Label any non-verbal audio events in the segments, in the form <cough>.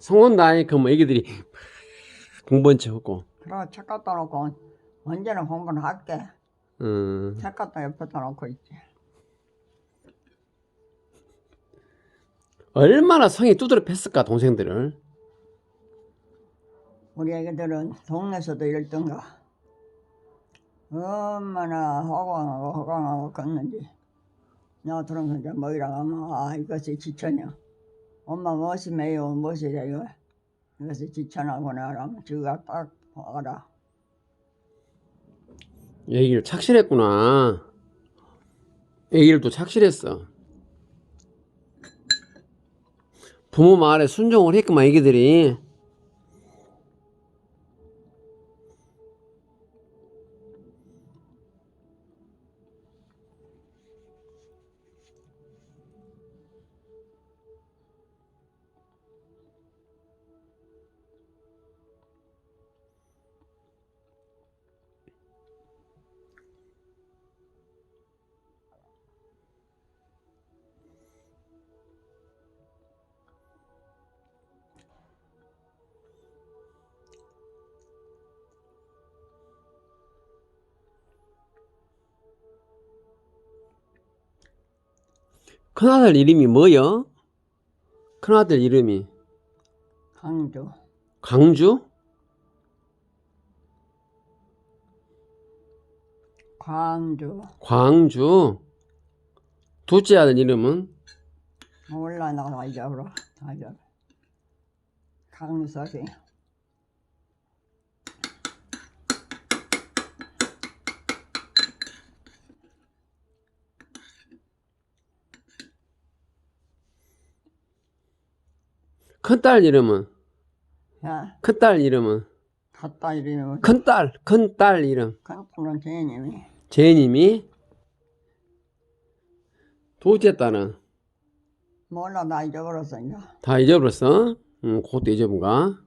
성원 나이 그뭐 애기들이 <laughs> 공부한 척 하고 그러고 책 갖다 놓고 언제나 공부는 할게. 음, 책 갖다 옆에다 놓고 있지. 얼마나 성이 두드려 팼을까 동생들을 우리 애기들은 동네에서도 1등가. 얼마나 허강하고 허강하고 걷는지. 나 들어서 이제 뭐이라고 하면, 아, 이것이 지천이야. 엄마 무엇이 매요, 무엇이 돼요. 이것이 지천하구나, 하면 지가 딱 알아. 애기를 착실했구나 애기를 또 착실했어 부모 말에 순종을 했구만 애기들이 큰아들 이름이 뭐여? 큰아들 이름이 강주. 광주? 광주. 광주 둘째 아들 이름은 몰라, 나다 잊어버려. 다 잊어버려. 강석이. 큰딸 이름은 야, 큰딸 이름은 갔다 이름은 큰딸 큰딸 이름 강풍은 제님이. 제님이 둘째 딸은 몰라, 나 잊어버렸어, 이제. 다 잊어버렸어? 응, 그것도 잊어본가?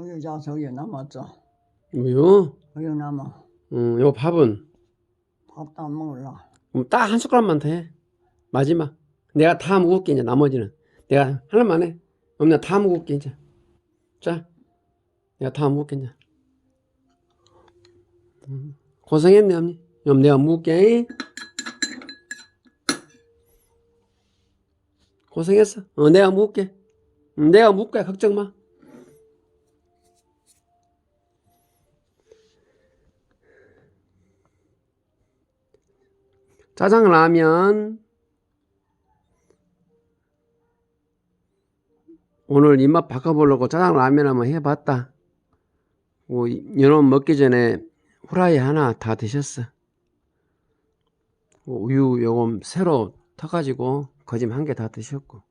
우유자 저기 남았죠. 우유? 우유 남아. 응, 요 밥은 밥도 안 먹을라. 딱한 숟가락만 더 해. 마지막. 내가 다 먹을게, 이제 나머지는. 내가 하나만 해. 그럼 내가 다 먹을게, 이제. 자. 내가 다 먹을게, 이제. 음, 고생했네, 언니. 그럼 내가 먹을게. 고생했어. 어, 내가 먹을게. 음, 내가 먹을 거야, 걱정 마. 짜장라면 오늘 입맛 바꿔보려고 짜장라면 한번 해봤다. 뭐, 여러분 먹기 전에 후라이 하나 다 드셨어. 뭐 우유 요금 새로 터가지고 거짐 한 개 다 드셨고